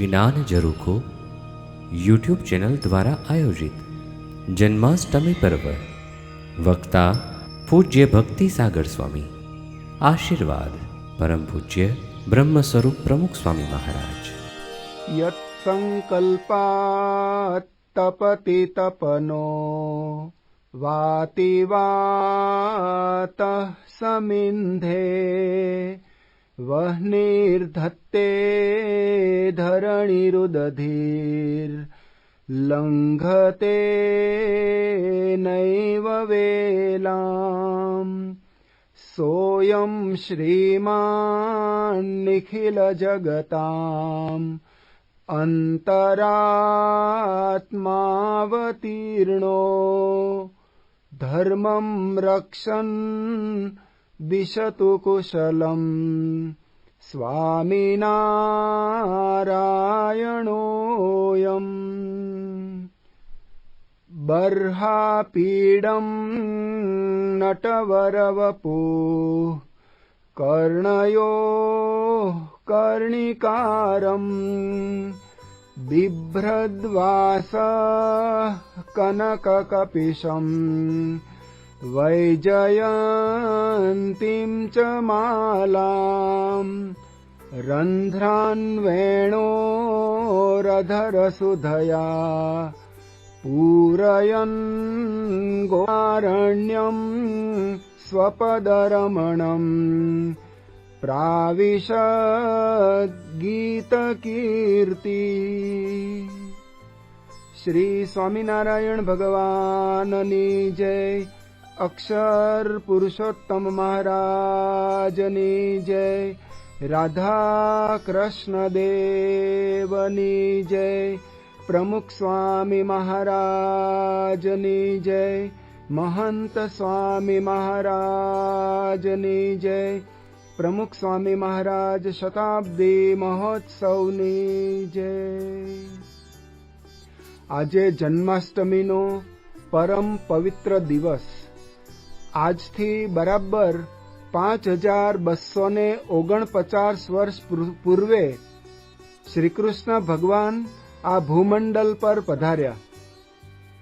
જ્ઞાન જરૂખો YouTube channel દ્વારા આયોજિત જન્માષ્ટમી પર્વ. વક્તા પૂજ્ય ભક્તિ સાગર સ્વામી. આશીર્વાદ પરમ પૂજ્ય બ્રહ્મ સ્વરૂપ પ્રમુખ સ્વામી મહારાજ. યત સંકલ્પાત તપતિ તપનો વાતિ વાત સમિંધે वह्निर्धत्ते धरणिरुदधिर्लङ्घते नैव वेलाम्। सोऽयं श्रीमान्निखिलजगताम् अन्तरात्मावतीर्णो। धर्मं रक्षन् दिशतु कुशलम् स्वामिनारायणोऽयम्। बर्हापीडं नटवरवपुः। कर्णयोः कर्णिकारम्। बिभ्रद्वासः कनककपिशम् वैजयान्तिं च मालाम् रन्ध्रान्वणोरधरसुधया पूरयन् गोरण्यम् स्वपदरमणम् प्राविशद्गीतकीर्ति। श्री स्वामिनारायण भगवान् जय। અક્ષર પુરુષોત્તમ મહારાજની જય, રાધા કૃષ્ણ દેવની જય, પ્રમુખ સ્વામી મહારાજની જય, મહંત સ્વામી મહારાજની જય, પ્રમુખ સ્વામી મહારાજ શતાબ્દી મહોત્સવની જય. આજે જન્માષ્ટમીનો પરમ પવિત્ર દિવસ. આજથી બરાબર પાંચ હજાર બસો ને ઓગણપચાસ વર્ષ પૂર્વે શ્રીકૃષ્ણ ભગવાન આ ભૂમંડલ પર પધાર્યા.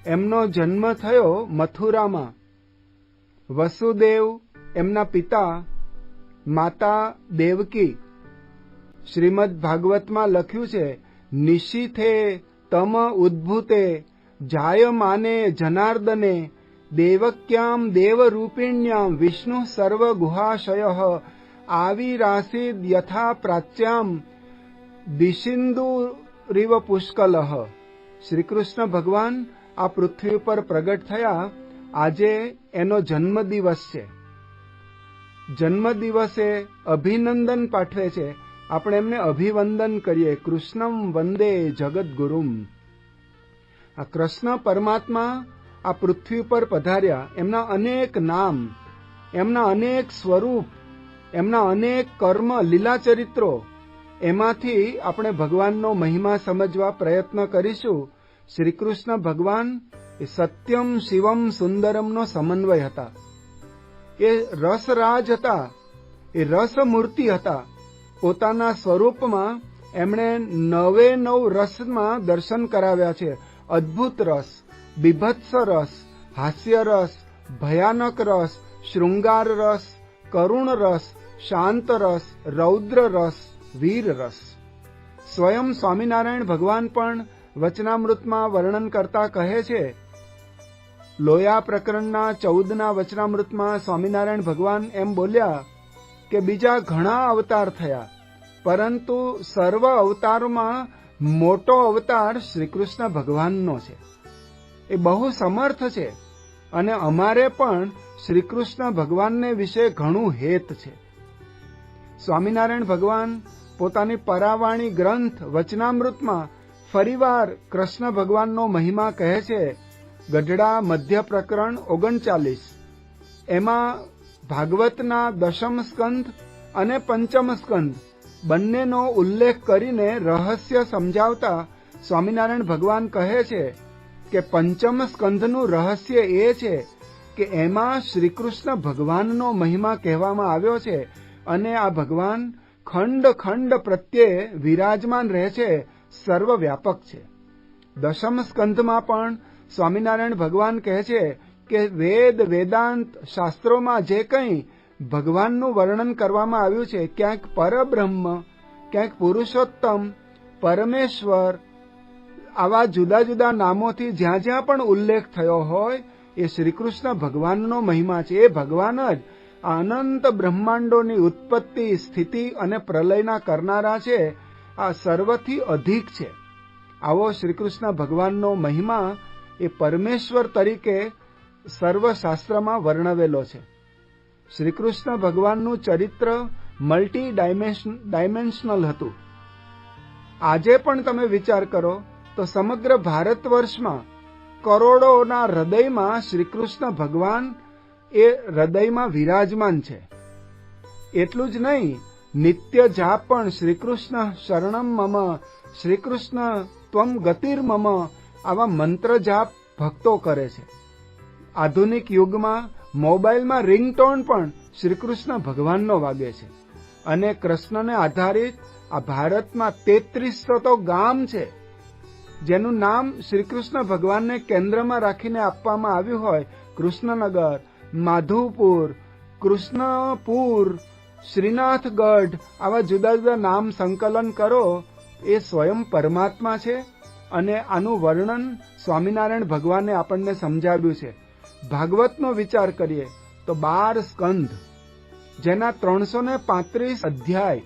એમનો જન્મ થયો મથુરામાં. વસુદેવ એમના પિતા માતા દેવકી. શ્રીમદ ભાગવતમાં લખ્યું છે, નિશિથે તમ ઉદ્ભુતે જાયમાને જનાર્દને દેવરૂપિણ્યામ વિષ્ણુ સર્વ ગુહાશય આવિરાસીદ યથા પ્રાચ્યામ દિશિંદુરિવ પુષ્કલ શ્રીકૃષ્ણ ભગવાન આ પૃથ્વી ઉપર પ્રગટ થયા આજે એનો જન્મદિવસ છે જન્મદિવસે અભિનંદન પાઠવે છે આપણે એમને અભિવંદન કરીએ કૃષ્ણમ વંદે જગદગુરુમ આ કૃષ્ણ પરમાત્મા આ પૃથ્વી પર પધાર્યા. એમના અનેક નામ, એમના અનેક સ્વરૂપ, એમના અનેક કર્મ લીલા ચરિત્રો એમાંથી આપણે ભગવાનનો મહિમા સમજવા પ્રયત્ન કરીશું. શ્રી કૃષ્ણ ભગવાન એ સત્યમ શિવમ સુંદરમનો સમન્વય હતા. એ રસરાજ હતા. એ રસમૂર્તિ હતા. પોતાના સ્વરૂપમાં એમણે નવે નવ રસમાં દર્શન કરાવ્યા છે. અદ્ભુત રસ. બીભત્સ રસ, હાસ્ય રસ, ભયાનક રસ, શૃંગાર રસ, કરુણ રસ, શાંત રસ, રૌદ્ર રસ, વીર રસ. સ્વયં સ્વામિનારાયણ ભગવાન પણ વચનામૃતમાં વર્ણન કરતા કહે છે, લોયા પ્રકરણના ચૌદના વચનામૃતમાં સ્વામિનારાયણ ભગવાન એમ બોલ્યા કે બીજા ઘણા અવતાર થયા, પરંતુ સર્વ અવતારોમાં મોટો અવતાર શ્રીકૃષ્ણ ભગવાનનો છે. એ બહુ સમર્થ છે. અને અમારે પણ શ્રીકૃષ્ણ ભગવાનને વિશે ઘણું હેત છે. સ્વામિનારાયણ ભગવાન પોતાની પરાવાણી ગ્રંથ વચનામૃતમાં ફરીવાર કૃષ્ણ ભગવાનનો મહિમા કહે છે, ગઢડા મધ્ય પ્રકરણ ઓગણચાલીસ. એમાં ભાગવતના દશમ સ્કંદ અને પંચમ સ્કંદ બંનેનો ઉલ્લેખ કરીને રહસ્ય સમજાવતા સ્વામિનારાયણ ભગવાન કહે છે કે પંચમ સ્કંધનું રહસ્ય એ છે કે એમાં શ્રીકૃષ્ણ ભગવાનનો મહિમા કહેવામાં આવ્યો છે અને આ ભગવાન ખંડ ખંડ પ્રત્યે વિરાજમાન રહે છે, સર્વવ્યાપક છે. દશમ સ્કંધમાં પણ સ્વામિનારાયણ ભગવાન કહે છે કે વેદ વેદાંત શાસ્ત્રોમાં જે કંઈ ભગવાનનું વર્ણન કરવામાં આવ્યું છે, ક્યાંક પરબ્રહ્મ, ક્યાંક પુરુષોત્તમ, પરમેશ્વર આવા જુદા જુદા નામોથી જ્યાં જ્યાં પણ ઉલ્લેખ થયો હોય, એ શ્રીકૃષ્ણ ભગવાનનો મહિમા છે. એ ભગવાન જ અનંત બ્રહ્માંડોની ઉત્પત્તિ, સ્થિતિ અને પ્રલયના કરનારા છે. આ સર્વથી અધિક છે. આવો શ્રીકૃષ્ણ ભગવાનનો મહિમા એ પરમેશ્વર તરીકે સર્વશાસ્ત્રમાં વર્ણવેલો છે. શ્રીકૃષ્ણ ભગવાનનું ચરિત્ર મલ્ટી ડાયમેન્શનલ હતું. આજે પણ તમે વિચાર કરો તો સમગ્ર ભારત વર્ષમાં કરોડોના હૃદયમાં શ્રીકૃષ્ણ ભગવાન એ હૃદયમાં વિરાજમાન છે. એટલું જ નહીં, નિત્ય જાપ પણ શ્રીકૃષ્ણ શરણમ મમ, શ્રીકૃષ્ણ ત્વમ ગતિર મમ આવા મંત્ર જાપ ભક્તો કરે છે. આધુનિક યુગમાં મોબાઈલમાં રિંગટોન પણ શ્રીકૃષ્ણ ભગવાનનો વાગે છે. અને કૃષ્ણને આધારિત આ ભારતમાં તેત્રીસો તો ગામ છે. જેનું નામ શ્રીકૃષ્ણ ભગવાનને કેન્દ્રમાં રાખીને આપવામાં આવ્યું હોય, કૃષ્ણનગર, માધવપુર, કૃષ્ણપુર, શ્રીનાથગઢ, આવા જુદા જુદા નામ સંકલન કરો, એ સ્વયં પરમાત્મા છે અને આનું વર્ણન સ્વામિનારાયણ ભગવાને આપણને સમજાવ્યું છે. ભાગવતનો વિચાર કરીએ તો બાર સ્કંધ જેના ત્રણસો ને પાંત્રીસ અધ્યાય,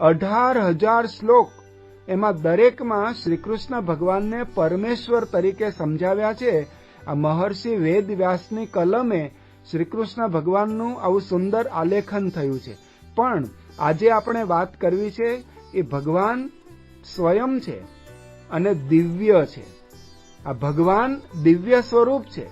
અઢાર હજાર શ્લોક એમાં દરેકમાં શ્રીકૃષ્ણ ભગવાનને પરમેશ્વર તરીકે સમજાવ્યા છે. આ મહર્ષિ વેદ વ્યાસની કલમે શ્રીકૃષ્ણ ભગવાનનું આવું સુંદર આલેખન થયું છે. પણ આજે આપણે વાત કરવી છે, એ ભગવાન સ્વયં છે અને દિવ્ય છે. આ ભગવાન દિવ્ય સ્વરૂપ છે.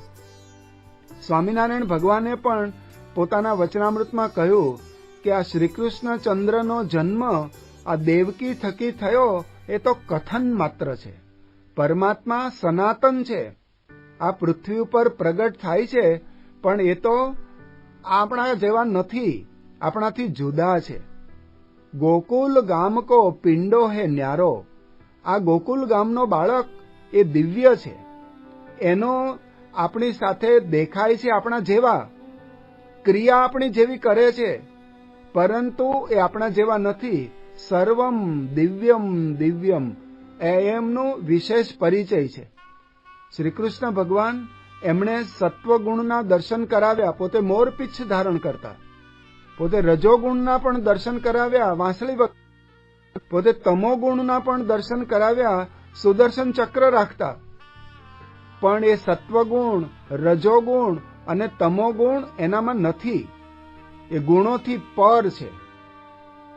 સ્વામિનારાયણ ભગવાને પણ પોતાના વચનામૃતમાં કહ્યું કે આ શ્રીકૃષ્ણ ચંદ્રનો જન્મ આ દેવકી થકી થયો એ તો કથન માત્ર છે. પરમાત્મા સનાતન છે. આ પૃથ્વી ઉપર પ્રગટ થાય છે, પણ એ તો આપણા જેવા નથી, આપણાથી જુદા છે. ગોકુલ ગામ કો પિંડો હે ન્યારો. આ ગોકુલ ગામનો બાળક એ દિવ્ય છે. એનો આપણી સાથે દેખાય છે આપણા જેવા. ક્રિયા આપણી જેવી કરે છે, પરંતુ એ આપણા જેવા નથી. સર્વમ દિવ્યમ દિવ્યમ. એ એમનું વિશેષ પરિચય છે. શ્રી કૃષ્ણ ભગવાન એમણે સત્વગુણના દર્શન કરાવ્યા, પોતે મોરપિચ્છ ધારણ કરતા. પોતે રજોગુણના પણ દર્શન કરાવ્યા, વાંસળી પોતે તમોગુણના પણ દર્શન કરાવ્યા, સુદર્શન ચક્ર રાખતા. પણ એ સત્વગુણ, રજોગુણ અને તમોગુણ એનામાં નથી. એ ગુણોથી પર છે.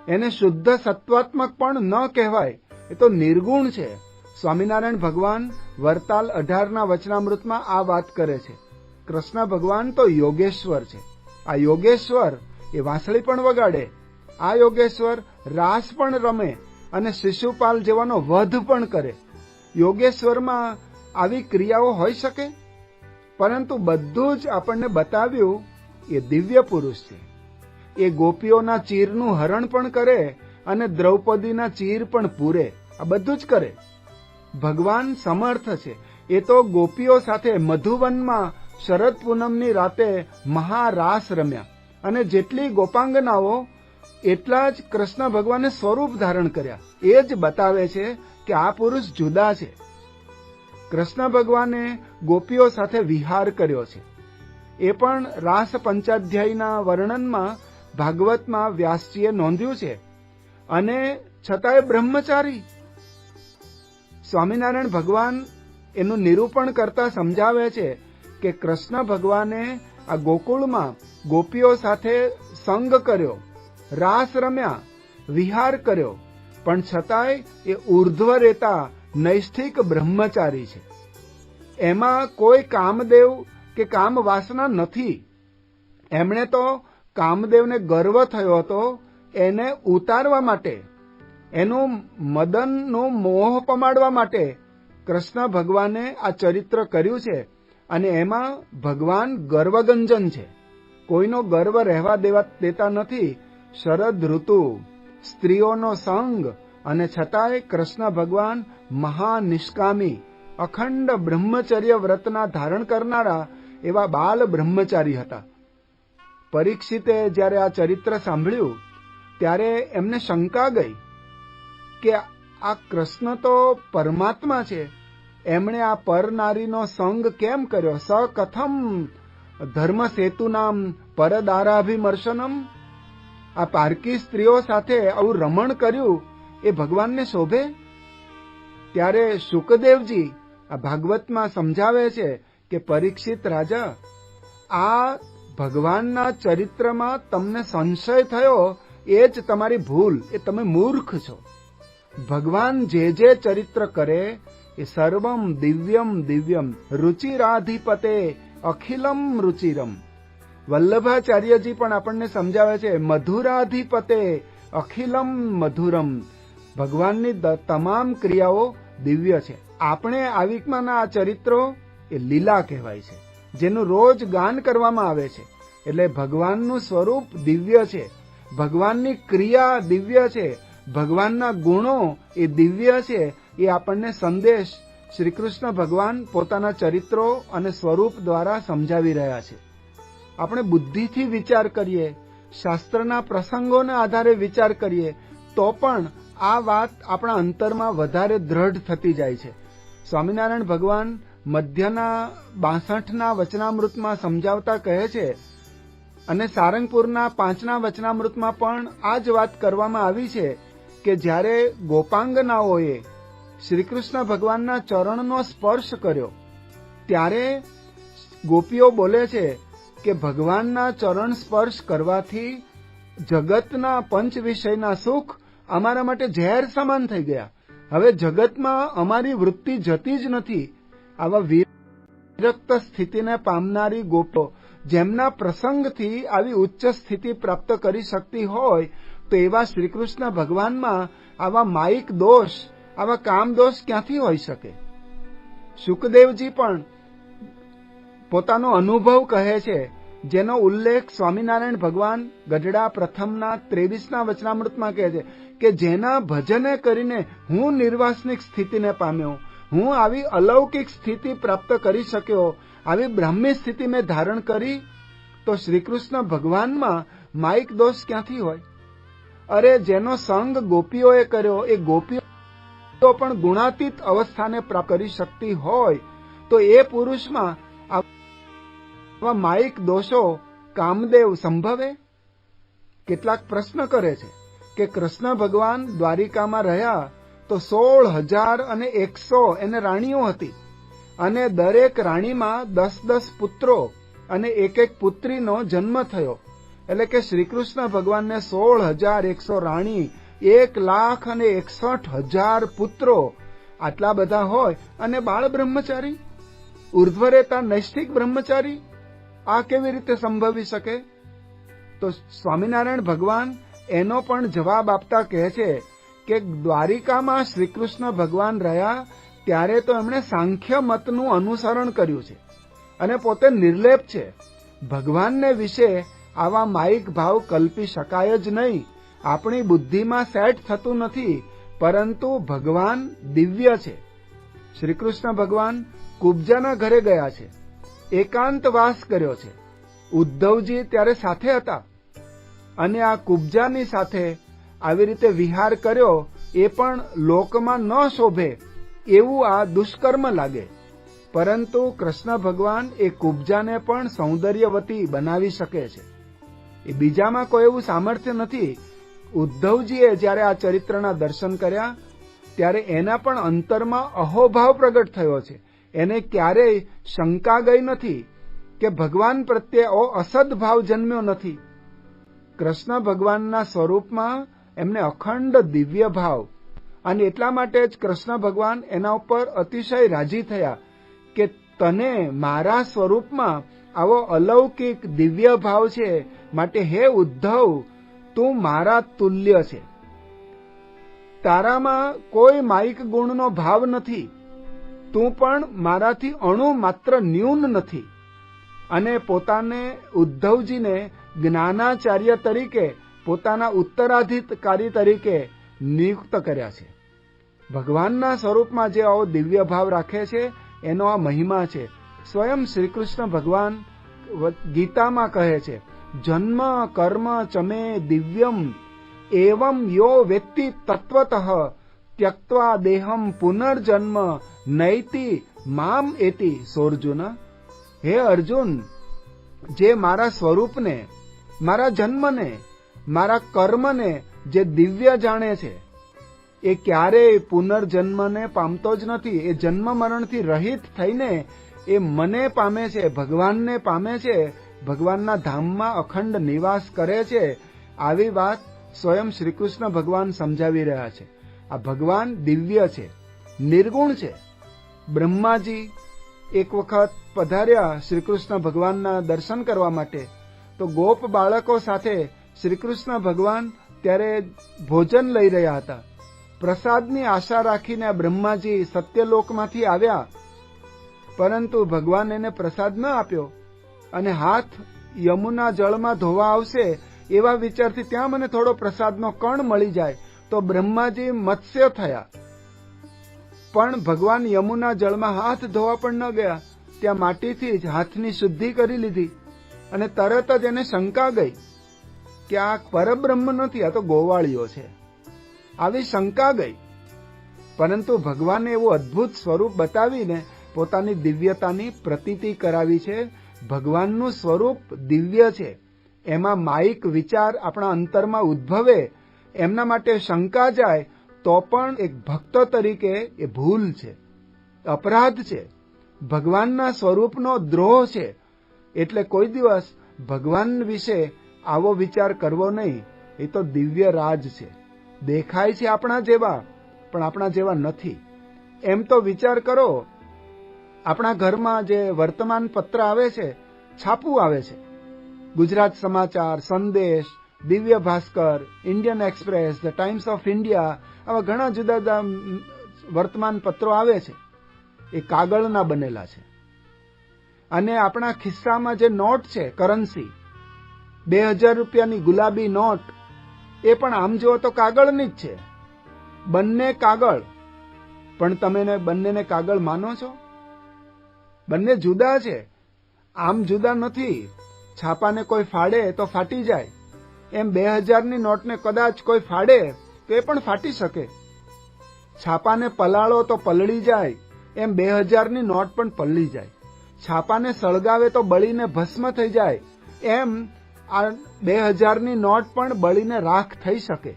એને શુદ્ધ સત્વાત્મક પણ ન કહેવાય, એ તો નિર્ગુણ છે. સ્વામિનારાયણ ભગવાન વરતાલ અઢારના વચનામૃતમાં આ વાત કરે છે. કૃષ્ણ ભગવાન તો યોગેશ્વર છે. આ યોગેશ્વર એ વાંસળી પણ વગાડે. આ યોગેશ્વર રાસ પણ રમે અને શિશુપાલ જેવાનો વધ પણ કરે. યોગેશ્વરમાં આવી ક્રિયાઓ હોઈ શકે? પરંતુ બધું જ આપણને બતાવ્યું એ દિવ્ય પુરુષ છે. એ ગોપીઓના ચીરનું હરણ પણ કરે અને દ્રૌપદીના ચીર પણ પૂરે. આ બધું જ કરે. ભગવાન સમર્થ છે. એ તો ગોપીઓ સાથે મધુવનમાં શરદ પૂનમની રાતે મહારાસ રમ્યા. અને જેટલી ગોપાંગનાઓ, એટલા જ કૃષ્ણ ભગવાને સ્વરૂપ ધારણ કર્યા. એ જ બતાવે છે કે આ પુરુષ જુદા છે. કૃષ્ણ ભગવાને ગોપીઓ સાથે વિહાર કર્યો છે. એ પણ રાસ પંચાધ્યાયના વર્ણનમાં ભાગવતમાં વ્યાસજીએ નોંધ્યું છે. અને છતાંય બ્રહ્મચારી. સ્વામિનારાયણ ભગવાન એનું નિરૂપણ કરતા સમજાવે છે કે કૃષ્ણ ભગવાને આ ગોકુળમાં ગોપીઓ સાથે સંગ કર્યો, રાસ રમ્યા, વિહાર કર્યો, પણ છતાંય એ ઉર્ધ્વ રેતા નૈષ્ઠિક બ્રહ્મચારી છે. એમાં કોઈ કામદેવ કે કામ વાસના નથી. એમણે તો કામદેવને ગર્વ થયો હતો એને ઉતારવા માટે, એનું મદનનો મોહ પમાડવા માટે કૃષ્ણ ભગવાને આ ચરિત્ર કર્યું છે અને એમાં ભગવાન ગર્વગંજન છે. કોઈનો ગર્વ રહેવા દેવા દેતા નથી. શરદ ઋતુ, સ્ત્રીઓનો સંગ અને છતાંય કૃષ્ણ ભગવાન મહાનિષ્કામી, અખંડ બ્રહ્મચર્ય વ્રતના ધારણ કરનારા એવા બાલ બ્રહ્મચારી હતા. પરીક્ષિતે જ્યારે આ ચરિત્ર સાંભળ્યું, ત્યારે એમને શંકા ગઈ કે આ કૃષ્ણ તો પરમાત્મા છે. એમણે આ પરનારીનો સંગ કેમ કર્યો? સ કથમ ધર્મ સેતુનામ પરદારાભિમર્શનમ. આ પારકી સ્ત્રીઓ સાથે આવું રમણ કર્યું એ ભગવાનને શોભે? ત્યારે શુકદેવજી આ ભાગવતમાં સમજાવે છે કે પરીક્ષિત રાજા આ ભગવાનના ચરિત્રમાં તમને સંશય થયો, એ જ તમારી ભૂલ. એ તમે મૂર્ખ છો. ભગવાન જે જે ચરિત્ર કરે, એ સર્વમ દિવ્યમ દિવ્યમ રુચિરાધિપતે, અખિલમ રુચિરમ. વલ્લભાચાર્યજી પણ આપણને સમજાવે છે, મધુરાધિપતે, અખિલમ મધુરમ. ભગવાનની તમામ ક્રિયાઓ દિવ્ય છે. આપણે આવિકમાંના આ ચરિત્રો એ લીલા કહેવાય છે. જેનું રોજ ગાન કરવામાં આવે છે. એટલે ભગવાનનું સ્વરૂપ દિવ્ય છે. ભગવાનની ક્રિયા દિવ્ય છે. ભગવાનના ગુણો એ દિવ્ય છે. એ આપણને સંદેશ શ્રી કૃષ્ણ ભગવાન પોતાના ચરિત્રો અને સ્વરૂપ દ્વારા સમજાવી રહ્યા છે. આપણે બુદ્ધિથી વિચાર કરીએ, શાસ્ત્રના પ્રસંગોના આધારે વિચાર કરીએ, તો પણ આ વાત આપણા અંતરમાં વધારે દ્રઢ થતી જાય છે. સ્વામિનારાયણ ભગવાન મધ્યના બાસઠના વચનામૃતમાં સમજાવતા કહે છે, અને સારંગપુરના પાંચના વચનામૃતમાં પણ આ જ વાત કરવામાં આવી છે કે જ્યારે ગોપાંગનાઓએ શ્રીકૃષ્ણ ભગવાનના ચરણનો સ્પર્શ કર્યો, ત્યારે ગોપીઓ બોલે છે કે ભગવાનના ચરણ સ્પર્શ કરવાથી જગતના પંચ વિષયના સુખ અમારા માટે ઝેર સમાન થઈ ગયા. હવે જગતમાં અમારી વૃત્તિ જતી જ નથી. આવા વિરક્ત સ્થિતિને પામનારી ગોપો, જેમના પ્રસંગથી આવી ઉચ્ચ સ્થિતિ પ્રાપ્ત કરી શકતી હોય, તો એવા શ્રીકૃષ્ણ ભગવાનમાં આવા માઇક દોષ, આવા કામ દોષ ક્યાંથી હોઈ શકે? સુખદેવજી પણ પોતાનો અનુભવ કહે છે, જેનો ઉલ્લેખ સ્વામિનારાયણ ભગવાન ગઢડા પ્રથમના ત્રેવીસના વચનામૃતમાં કહે છે કે, જેના ભજને કરીને હું નિર્વાસનિક સ્થિતિને પામ્યો હું આવી અલૌકિક સ્થિતિ પ્રાપ્ત કરી શક્યો, આવી બ્રાહ્મી સ્થિતિ મેં ધારણ કરી, તો શ્રીકૃષ્ણ ભગવાનમાં માઇક દોષ ક્યાંથી હોય? અરે, જેનો સંગ ગોપીઓએ કર્યો, એ ગોપીઓ પણ ગુણાતીત અવસ્થાને પ્રાપ્ત કરી શકતી હોય, તો એ પુરુષમાં આવા માઇક દોષો કામદેવ સંભવે? કેટલાક પ્રશ્ન કરે છે કે કૃષ્ણ ભગવાન દ્વારિકામાં રહ્યા તો સોળ હજાર અને એકસો એને રાણીઓ હતી. અને દરેક રાણીમાં દસ દસ પુત્રો અને એક એક પુત્રીનો જન્મ થયો. એટલે કે શ્રીકૃષ્ણ ભગવાનને સોળ હજાર એકસો રાણી, એક લાખ અને એકસઠ હજાર પુત્રો આટલા બધા હોય. અને બાળ બ્રહ્મચારી? ઉર્ધ્વરેતા નૈષ્ઠિક બ્રહ્મચારી? આ કેવી રીતે સંભવી શકે? તો સ્વામિનારાયણ ભગવાન એનો પણ જવાબ આપતા કહે છે કે દ્વારિકામાં શ્રીકૃષ્ણ ભગવાન રહ્યા, ત્યારે તો એમણે સાંખ્ય મતનું અનુસરણ કર્યું છે. અને પોતે નિર્લેપ છે. ભગવાનને વિશે આવા માઇક ભાવ કલ્પી શકાય જ નહીં. આપણી બુદ્ધિમાં સેટ થતું નથી, પરંતુ ભગવાન દિવ્ય છે. શ્રીકૃષ્ણ ભગવાન કુબજાના ઘરે ગયા છે. એકાંત વાસ કર્યો છે. ઉદ્ધવજી ત્યારે સાથે હતા. અને આ કુબજાની સાથે આવી રીતે વિહાર કર્યો એ પણ લોકમાં ન શોભે એવું આ દુષ્કર્મ લાગે. પરંતુ કૃષ્ણ ભગવાન એ કુબજાને પણ સૌંદર્યવતી બનાવી શકે છે. એ બીજામાં કોઈ એવું સામર્થ્ય નથી. ઉદ્ધવજીએ જ્યારે આ ચરિત્રના દર્શન કર્યા, ત્યારે એના પણ અંતરમાં અહોભાવ પ્રગટ થયો છે. એને ક્યારેય શંકા ગઈ નથી કે ભગવાન પ્રત્યે અસદ ભાવ જન્મ્યો નથી. કૃષ્ણ ભગવાનના સ્વરૂપમાં એમને અખંડ દિવ્ય ભાવ. અને એટલા માટે જ કૃષ્ણ ભગવાન એના ઉપર અતિશય રાજી થયા કે તને મારા સ્વરૂપમાં આવો અલૌકિક દિવ્ય ભાવ છે માટે હે ઉદ્ધવ, તું મારા તુલ્ય છે. તારામાં કોઈ માઇક ગુણનો ભાવ નથી. તું પણ મારાથી અણુ માત્ર ન્યૂન નથી. અને પોતાને ઉદ્ધવજીને જ્ઞાનાચાર્ય તરીકે પોતાના ઉત્તરાધિકારી તરીકે નિયુક્ત કર્યા છે. ભગવાનના સ્વરૂપમાં જે આવો દિવ્ય ભાવ રાખે છે, એનો આ મહિમા છે. સ્વયં શ્રી કૃષ્ણ ભગવાન ગીતામાં કહે છે, જન્મ કર્મ ચમે દિવ્યમ, એવમ યો વ્યક્તિ તત્વત ત્યક્વા દેહમ પુનર્જન્મ નૈતિ મામ એતિ. સોર્જુન, હે અર્જુન, જે મારા સ્વરૂપને, મારા જન્મને મારા કર્મને જે દિવ્ય જાણે છે, એ ક્યારેય પુનર્જન્મને પામતો જ નથી, એ જન્મ મરણથી રહિત થઈને એ મને પામે છે, ભગવાનને પામે છે, ભગવાનના ધામમાં અખંડ નિવાસ કરે છે, આવી વાત સ્વયં શ્રીકૃષ્ણ ભગવાન સમજાવી રહ્યા છે. આ ભગવાન દિવ્ય છે, નિર્ગુણ છે. બ્રહ્માજી એક વખત પધાર્યા શ્રીકૃષ્ણ ભગવાનના દર્શન કરવા માટે. તો ગોપ બાળકો સાથે શ્રીકૃષ્ણ ભગવાન ત્યારે ભોજન લઈ રહ્યા હતા. પ્રસાદની આશા રાખીને બ્રહ્માજી સત્યલોકમાંથી આવ્યા. પરંતુ ભગવાન એને પ્રસાદ ન આપ્યો અને હાથ યમુના જળમાં ધોવા આવશે એવા વિચારથી ત્યાં મને થોડો પ્રસાદનો કણ મળી જાય તો બ્રહ્માજી મત્સ્ય થયા. પણ ભગવાન યમુના જળમાં હાથ ધોવા પણ ન ગયા. ત્યાં માટીથી જ હાથની શુદ્ધિ કરી લીધી અને તરત જ એને શંકા ગઈ. કે આ પરબ્રહ્મ નથી, આ તો ગોવાળીઓ છે. આવી શંકા ગઈ. પરંતુ ભગવાને એવું અદ્ભુત સ્વરૂપ બતાવીને પોતાની દિવ્યતાની પ્રતીતિ કરાવી છે. ભગવાનનું સ્વરૂપ દિવ્ય છે. એમાં માઇક વિચાર આપણા અંતરમાં ઉદ્ભવે, એમના માટે શંકા જાય, તો પણ એક ભક્ત તરીકે એ ભૂલ છે. અપરાધ છે. ભગવાનના સ્વરૂપનો દ્રોહ છે. એટલે કોઈ દિવસ ભગવાન વિશે આવો વિચાર કરવો નહીં, એ તો દિવ્ય રાજ છે. દેખાય છે આપણા જેવા, પણ આપણા જેવા નથી. એમ તો વિચાર કરો, આપણા ઘરમાં જે વર્તમાન પત્ર આવે છે, છાપું આવે છે. Gujarat Samachar, Sandesh, Divya Bhaskar, Indian Express, the Times of India, આવા ઘણા જુદા જુદા વર્તમાન પત્રો આવે છે. એ કાગળના બનેલા છે. અને આપણા ખિસ્સામાં જે નોટ છે, કરન્સી બે હજાર રૂપિયાની ગુલાબી નોટ, એ પણ આમ જુઓ તો કાગળની જ છે. બંને કાગળ. પણ તમે બંનેને કાગળ માનો છો? બંને જુદા છે. આમ જુદા નથી. છાપાને કોઈ ફાડે તો ફાટી જાય. એમ બે હજારની નોટને કદાચ કોઈ ફાડે તો એ પણ ફાટી શકે. છાપાને પલાળો તો પલળી જાય. એમ બે હજારની નોટ પણ પલળી જાય. છાપાને સળગાવે તો બળીને ભસ્મ થઈ જાય. એમ આ બે હજારની નોટ પણ બળીને રાખ થઈ શકે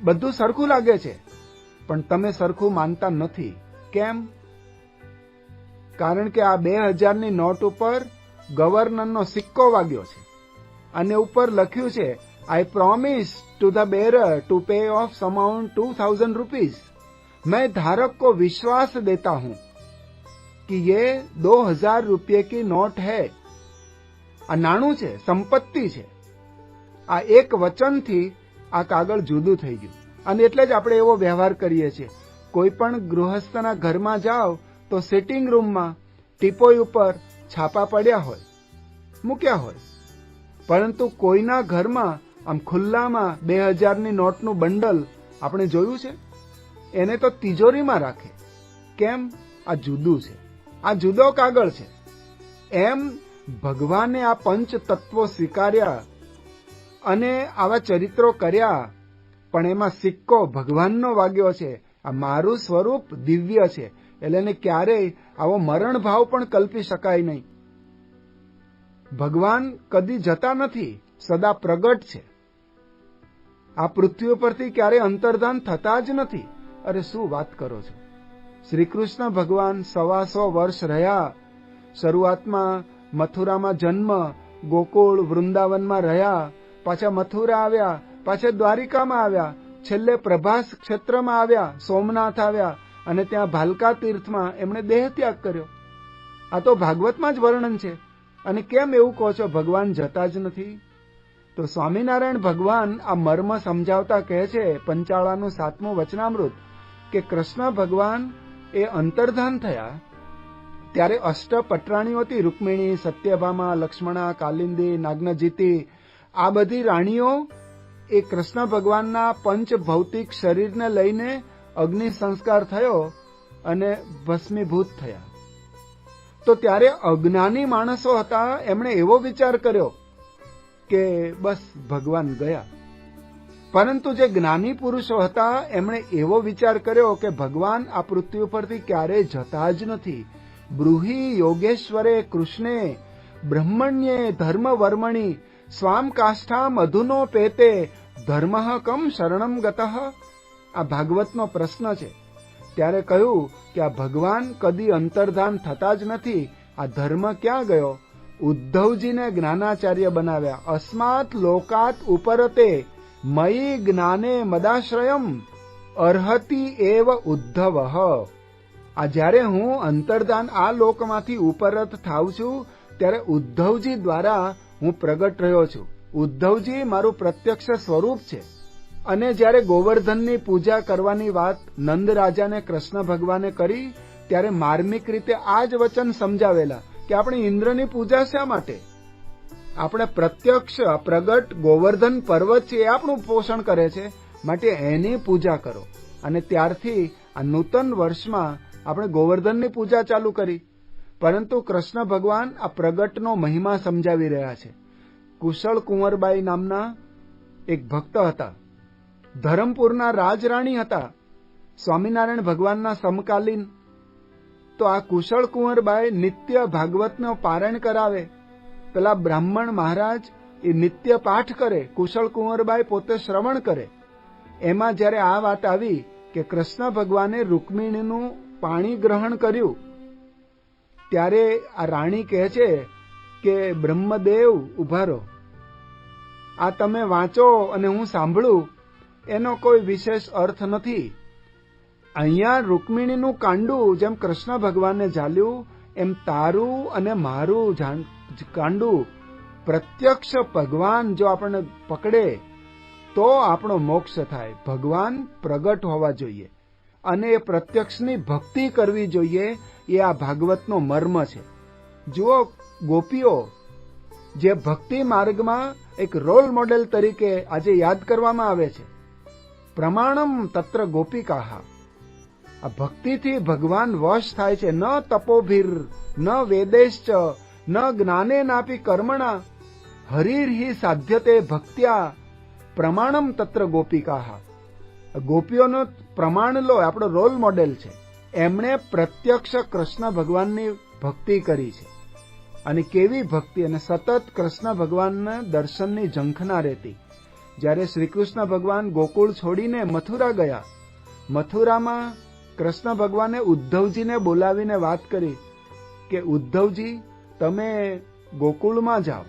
બધું સરખું લાગે છે પણ તમે સરખું માનતા નથી કેમ કારણ કે આ બે હજારની નોટ ઉપર ગવર્નરનો સિક્કો વાગ્યો છે અને ઉપર લખ્યું છે I promise to the bearer to pay of amount two thousand rupees मैं धारक को विश्वास देता हूं कि ये दो हजार रुपये की नोट है આ નાણું છે, સંપત્તિ છે. આ એક વચનથી આ કાગળ જુદું થઈ ગયું. અને એટલે જ આપણે એવો વ્યવહાર કરીએ છીએ. કોઈ પણ ગૃહસ્થના ઘરમાં જાઓ તો સિટિંગ રૂમમાં ટીપોઈ ઉપર છાપા પડ્યા હોય, મૂક્યા હોય. પરંતુ કોઈના ઘરમાં આમ ખુલ્લામાં બે હજારની નોટનું બંડલ આપણે જોયું છે? એને તો તિજોરીમાં રાખે. કેમ? આ જુદું છે. આ જુદો કાગળ છે. એમ ભગવાને આ પંચ તત્વો સ્વીકાર્યા અને આવા ચરિત્રો કર્યા. પણ એમાં સિક્કો ભગવાનનો વાગ્યો છે. આ મારું સ્વરૂપ દિવ્ય છે. એટલે એને ક્યારેય આવો મરણ ભાવ પણ કલ્પી શકાય નહીં. ભગવાન કદી જતા નથી, સદા પ્રગટ છે. આ પૃથ્વી પરથી ક્યારેય અંતર્ધાન થતા જ નથી. અરે, શું વાત કરો છો? શ્રી કૃષ્ણ ભગવાન સવાસો વર્ષ રહ્યા. શરૂઆતમાં મથુરામાં જન્મ, ગોકુળ, વૃંદાવનમાં રહ્યા, પાછા મથુરા આવ્યા, પાછા દ્વારિકામાં આવ્યા, છેલ્લે પ્રભાસ ક્ષેત્રમાં આવ્યા, સોમનાથ આવ્યા અને ત્યાં ભાલકા તીર્થમાં એમણે દેહ ત્યાગ કર્યો. આ તો ભાગવતમાં જ વર્ણન છે. અને કેમ એવું કહો છો, ભગવાન જતા જ નથી? તો સ્વામિનારાયણ ભગવાન આ મર્મ સમજાવતા કહે છે, પંચાળાનું સાતમું વચનામૃત, કે કૃષ્ણ ભગવાન એ અંતર્ધાન થયા ત્યારે અષ્ટ પટરાણીઓથી રૂકમિણી, સત્યભામા, લક્ષ્મણા, કાલિંદી નાગ્નજીતી આ બધી રાણીઓ એ કૃષ્ણ ભગવાનના પંચ ભૌતિક શરીરને લઈને અગ્નિ સંસ્કાર થયો અને ભસ્મીભૂત થયા. તો ત્યારે અજ્ઞાની માણસો હતા, એમણે એવો વિચાર કર્યો કે બસ ભગવાન ગયા. પરંતુ જે જ્ઞાની પુરુષો હતા, એમણે એવો વિચાર કર્યો કે ભગવાન આ પૃથ્વી ઉપરથી ક્યારેય જતા જ નથી. બ્રુહી યોગેશ્વરે કૃષ્ણે બ્રહ્મણ્યે ધર્મ વર્મણી સ્વામ કાષ્ઠામ અધુનો પેતે ધર્મ કમ શરણમ ગત આ ભાગવતનો પ્રશ્ન છે. ત્યારે કહ્યું કે આ ભગવાન કદી અંતર્ધાન થતા જ નથી. આ ધર્મ ક્યાં ગયો? ઉદ્ધવજીને જ્ઞાનાચાર્ય બનાવ્યા. અસ્માત લોકાત ઉપરતે મયી જ્ઞાને મદાશ્રયમ અર્હતિ એવ ઉદ્ધવ. આ જ્યારે હું અંતર્ધાન આ લોકમાંથી ઉપરત થાઉં છું, ત્યારે ઉદ્ધવજી દ્વારા હું પ્રગટ રહ્યો છું. ઉદ્ધવજી મારું પ્રત્યક્ષ સ્વરૂપ છે. અને જ્યારે ગોવર્ધનની પૂજા કરવાની વાત નંદ રાજાને કૃષ્ણ ભગવાને કરી, ત્યારે માર્મિક રીતે આ જ વચન સમજાવેલા કે આપણે ઇન્દ્રની પૂજા શા માટે? આપણે પ્રત્યક્ષ, પ્રગટ ગોવર્ધન પર્વત છે એ આપણું પોષણ કરે છે. માટે એની પૂજા કરો. અને ત્યારથી આ નૂતન વર્ષમાં આપણે ગોવર્ધનની પૂજા ચાલુ કરી. પરંતુ કૃષ્ણ ભગવાન આ પ્રગટનો મહિમા સમજાવી રહ્યા છે. કુશળ કુંવરબાઈ નામના એક ભક્ત હતા. ધરમપુરના રાજરાણી હતા. સ્વામિનારાયણ ભગવાનના સમકાલીન. તો આ કુશળ કુંવરબાઈ નિત્ય ભાગવતનો પારાયણ કરાવે. પેલા બ્રાહ્મણ મહારાજ એ નિત્ય પાઠ કરે, કુશળ કુંવરબાઈ પોતે શ્રવણ કરે. એમાં જ્યારે આ વાત આવી કે કૃષ્ણ ભગવાને રૂકમિણીનું પાણી ગ્રહણ કર્યું, ત્યારે આ રાણી કહે છે કે, બ્રહ્મદેવ ઊભા રહો. આ તમે વાંચો અને હું સાંભળું. એનો કોઈ વિશેષ અર્થ નથી. અહીંયા રૂકમિણીનું કાંડું જેમ કૃષ્ણ ભગવાનને ઝાલ્યું, એમ તારું અને મારું કાંડું. પ્રત્યક્ષ ભગવાન જો આપણને પકડે, તો આપણો મોક્ષ થાય. ભગવાન પ્રગટ હોવા જોઈએ. અને એ પ્રત્યક્ષની ભક્તિ કરવી જોઈએ એ આ ભાગવતનો મર્મ છે. જુઓ, ગોપીઓ, જે ભક્તિ માર્ગમાં એક રોલ મોડેલ તરીકે આજે યાદ કરવામાં આવે છે. પ્રમાણમ તત્ર ગોપિકાહા. આ ભક્તિથી ભગવાન વશ થાય છે. ન તપોભીર, ન વેદેશ્ચ, ન જ્ઞાને નાપી કર્મણા. હરિર્હિ સાધ્યતે ભક્ત્યા. પ્રમાણમ તત્ર ગોપિકાહા. ગોપીઓનો પ્રમાણ લો આપણો રોલ મોડેલ છે. એમણે પ્રત્યક્ષ કૃષ્ણ ભગવાનની ભક્તિ કરી છે. અને કેવી ભક્તિ? અને સતત કૃષ્ણ ભગવાનના દર્શનની ઝંખના રહેતી. જ્યારે શ્રીકૃષ્ણ ભગવાન ગોકુળ છોડીને મથુરા ગયા, મથુરામાં કૃષ્ણ ભગવાને ઉદ્ધવજીને બોલાવીને વાત કરી કે, ઉદ્ધવજી, તમે ગોકુળમાં જાઓ.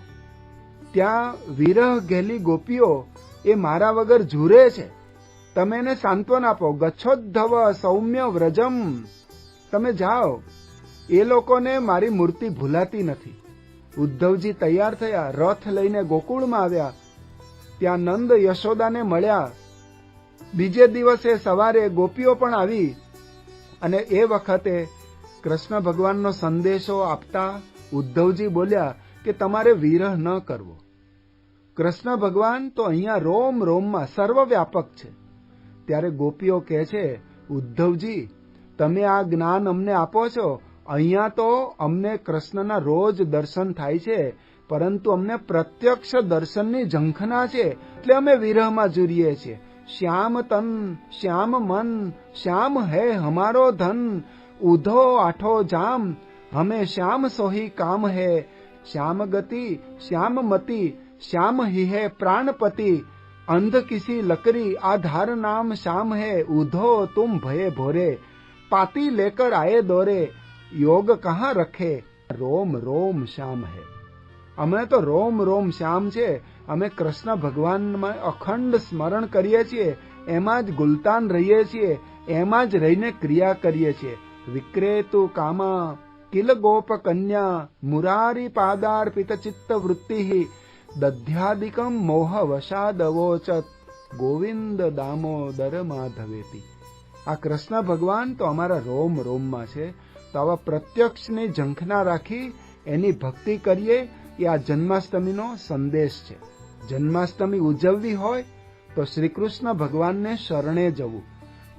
ત્યાં વિરહ ગેલી ગોપીઓ એ મારા વગર ઝૂરે છે. તમે એને સાંત્વન આપો. ગચ્છોદ્ધવ સૌમ્ય વ્રજમ. તમે જાઓ. એ લોકોને મારી મૂર્તિ ભૂલાતી નથી. ઉદ્ધવજી તૈયાર થયા. રથ લઈને ગોકુળમાં આવ્યા. ત્યાં નંદ યશોદાને મળ્યા. બીજે દિવસે સવારે ગોપીઓ પણ આવી અને એ વખતે કૃષ્ણ ભગવાનનો સંદેશો આપતા ઉદ્ધવજી બોલ્યા કે તમારે વિરહ ન કરવો. કૃષ્ણ ભગવાન તો અહીંયા રોમ રોમમાં સર્વવ્યાપક છે. ત્યારે ગોપીઓ કહે છે, ઉદ્ધવજી, તમે આ જ્ઞાન અમને આપો છો. અહીંયા તો અમને કૃષ્ણના રોજ દર્શન થાય છે, પરંતુ અમને પ્રત્યક્ષ દર્શનની ઝંખના છે, એટલે અમે વિરહમાં જુરીએ છીએ. શ્યામ તન, શ્યામ મન, શ્યામ હે હમારો ધન. ઉધો આઠો જામ, હમે શ્યામ સોહી કામ હે. શ્યામ ગતિ, શ્યામ મતિ, શ્યામ હિ હે પ્રાણપતિ. अंध किसी लकड़ी आधार नाम श्याम है उधो तुम भये भोरे पाती लेकर आए दौरे योग कहाँ रखे रोम रोम श्याम है અમે તો રોમ રોમ શ્યામ છે અમે કૃષ્ણ ભગવાનમાં અખંડ સ્મરણ કરીએ છીએ એમાં જ ગુલતાન રહીએ છીએ એમાં જ રહીને ક્રિયા કરીએ છીએ વિક્રેતુ કામા કિલ ગોપ કન્યા મુરારી પાદાર્પિત ચિત્ત વૃત્તિ દધ્યાદિકમ મોહ વશાદવોચત ગોવિંદ દામોદર માધવેતી આ કૃષ્ણ ભગવાન તો અમારા રોમ રોમમાં છે તો આવા પ્રત્યક્ષને ઝંખના રાખી એની ભક્તિ કરીએ એ આ જન્માષ્ટમીનો સંદેશ છે જન્માષ્ટમી ઉજવવી હોય તો શ્રી કૃષ્ણ ભગવાનને શરણે જવું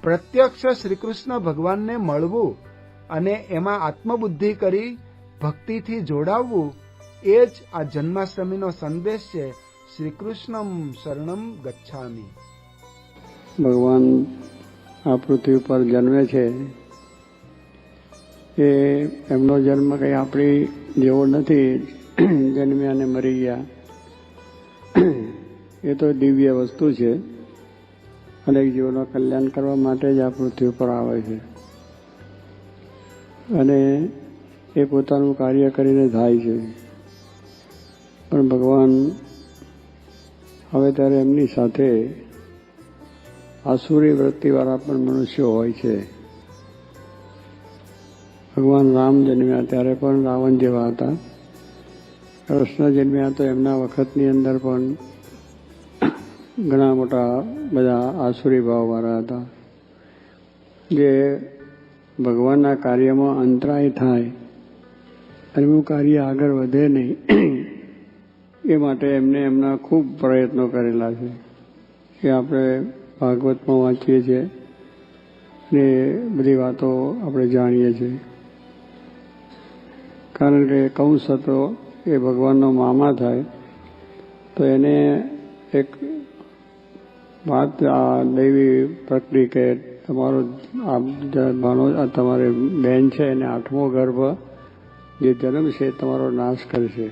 પ્રત્યક્ષ શ્રી કૃષ્ણ ભગવાનને મળવું અને એમાં આત્મબુદ્ધિ કરી ભક્તિથી જોડાવવું એ જ આ જન્માષ્ટમીનો સંદેશ છે. શ્રી કૃષ્ણમ શરણમ ગચ્છામી. ભગવાન આ પૃથ્વી પર જન્મે છે. એ એમનો જન્મ કંઈ આપણી જેવો નથી. જન્મ્યા અને મરી ગયા. એ તો દિવ્ય વસ્તુ છે. અનેક જીવોનું કલ્યાણ કરવા માટે જ આ પૃથ્વી પર આવે છે. અને એ પોતાનું કાર્ય કરીને થાય છે. પણ ભગવાન હવે ત્યારે એમની સાથે આસુરી વૃત્તિવાળા પણ મનુષ્યો હોય છે. ભગવાન રામ જન્મ્યા ત્યારે પણ રાવણ જેવા હતા. કૃષ્ણ જન્મ્યા તો એમના વખતની અંદર પણ ઘણા મોટા બધા આસુરી ભાવવાળા હતા. જે ભગવાનના કાર્યમાં અંતરાય થાય એમનું કાર્ય આગળ વધે નહીં. એ માટે એમને એમના ખૂબ પ્રયત્નો કરેલા છે એ આપણે ભાગવતમાં વાંચીએ છીએ ને બધી વાતો આપણે જાણીએ છીએ. કારણ કે કંસ હતો, એ ભગવાનનો મામા થાય, તો એને એક વાત આ દૈવી પ્રકૃતિ કે તમારો આ તમારી બેન છે એને આઠમો ગર્ભ, જે જન્મ છે તમારો નાશ કરશે.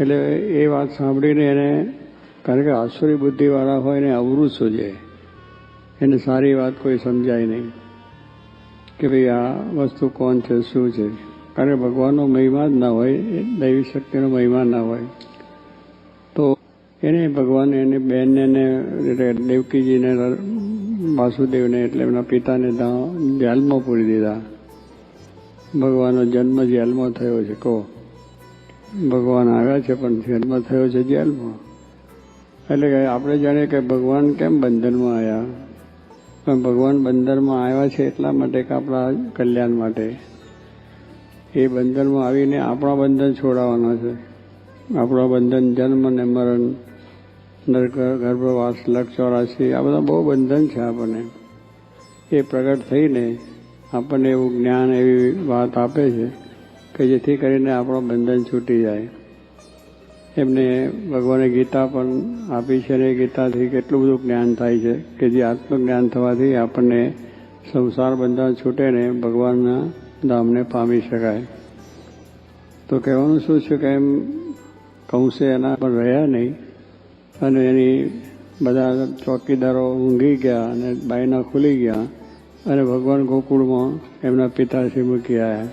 એટલે એ વાત સાંભળીને એને, કારણ કે આસુરી બુદ્ધિવાળા હોય એને અવરું સૂજે. એને સારી વાત કોઈ સમજાય નહીં કે ભાઈ આ વસ્તુ કોણ છે, શું છે. કારણ કે ભગવાનનો મહિમા જ ના હોય દૈવી શક્તિનો મહિમા ના હોય. તો એને ભગવાન, એને બેનને દેવકીજીને, વાસુદેવને એટલે એમના પિતાને જેલમાં પૂરી દીધા. ભગવાનનો જન્મ જેલમાં થયો છે, કહો. ભગવાન આવ્યા છે, પણ જન્મ થયો છે જેલમાં. એટલે કે આપણે જાણીએ કે ભગવાન કેમ બંધનમાં આવ્યા? પણ ભગવાન બંધનમાં આવ્યા છે એટલા માટે કે આપણા કલ્યાણ માટે. એ બંધનમાં આવીને આપણા બંધન છોડાવવાના છે. આપણા બંધન જન્મ ને મરણ, નરક, ગર્ભવાસ લક્ષ ચોરાશી આ બધા બહુ બંધન છે આપણને. એ પ્રગટ થઈને આપણને એવું જ્ઞાન એવી વાત આપે છે. કે જેથી કરીને આપણો બંધન છૂટી જાય. એમને ભગવાને ગીતા પણ આપી છે અને ગીતાથી કેટલું બધું જ્ઞાન થાય છે કે જે આત્મજ્ઞાન થવાથી આપણને સંસાર બંધન છૂટે ને ભગવાનના ધામને પામી શકાય. તો કહેવાનું શું છે કે એમ કંસે એના પર રહ્યા નહીં અને એની બધા ચોકીદારો ઊંઘી ગયા અને બાયના ખુલી ગયા અને ભગવાન ગોકુળમાં એમના પિતાશ્રી મૂકી આવ્યા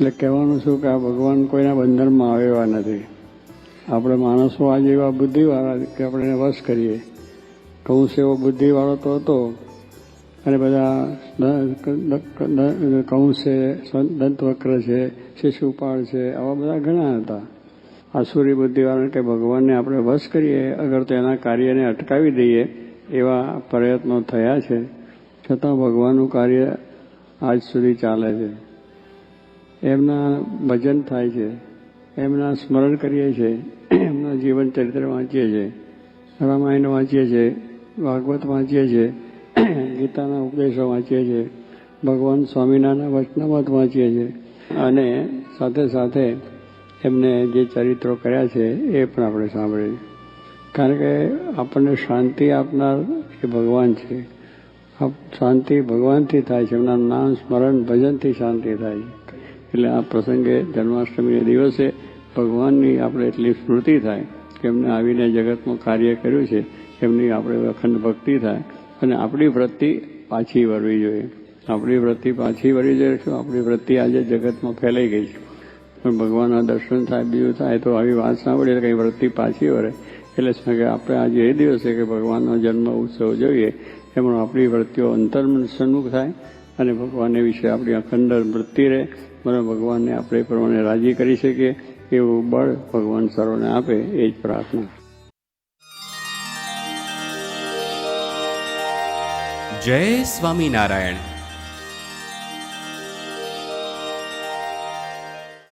એટલે કહેવાનું શું કે આ ભગવાન કોઈના બંધનમાં આવેવા નથી. આપણે માણસો આજે એવા બુદ્ધિવાળા કે આપણે એને વશ કરીએ. કંસ એવો બુદ્ધિવાળો તો હતો. અને બધા કંસ છે દંતવક્ર છે, શિશુપાળ છે, આવા બધા ઘણા હતા. આસુરી બુદ્ધિવાળા કે ભગવાનને આપણે વશ કરીએ, અગર તો એના કાર્યને અટકાવી દઈએ, એવા પ્રયત્નો થયા છે. છતાં ભગવાનનું કાર્ય આજ સુધી ચાલે છે. એમના ભજન થાય છે, એમના સ્મરણ કરીએ છીએ એમના જીવન ચરિત્ર વાંચીએ છીએ રામાયણ વાંચીએ છીએ ભાગવત વાંચીએ છીએ ગીતાના ઉપદેશો વાંચીએ છીએ ભગવાન સ્વામિનારાયણ વચનામત વાંચીએ છીએ અને સાથે સાથે એમને જે ચરિત્રો કર્યા છે એ પણ આપણે સાંભળીએ કારણ કે આપણને શાંતિ આપનાર એ ભગવાન છે. શાંતિ ભગવાનથી થાય છે, એમના નામ સ્મરણ ભજનથી શાંતિ થાય છે. એટલે આ પ્રસંગે જન્માષ્ટમીના દિવસે ભગવાનની આપણે એટલી સ્મૃતિ થાય કે એમને આવીને જગતમાં કાર્ય કર્યું છે, એમની આપણે અખંડ ભક્તિ થાય અને આપણી વૃત્તિ પાછી વળવી જોઈએ. આપણી વૃત્તિ પાછી વળી જોઈએ શું? આપણી વૃત્તિ આજે જગતમાં ફેલાઈ ગઈ છે. પણ ભગવાનના દર્શન થાય, બીજું થાય, તો આવી વાત સાંભળીએ કંઈ વૃત્તિ પાછી વળે. એટલે શું કે આપણે આજે એ દિવસે કે ભગવાનનો જન્મ ઉત્સવ જોઈએ, એમાં આપણી વૃત્તિઓ અંતર્મન સન્મુખ થાય અને ભગવાનને વિશે આપણી અખંડ વૃત્તિ રહે. મને ભગવાનને આપણે પ્રમાણે રાજી કરી શકીએ એવું બળ ભગવાન સર્વને આપે એ જ પ્રાર્થના. જય સ્વામિનારાયણ.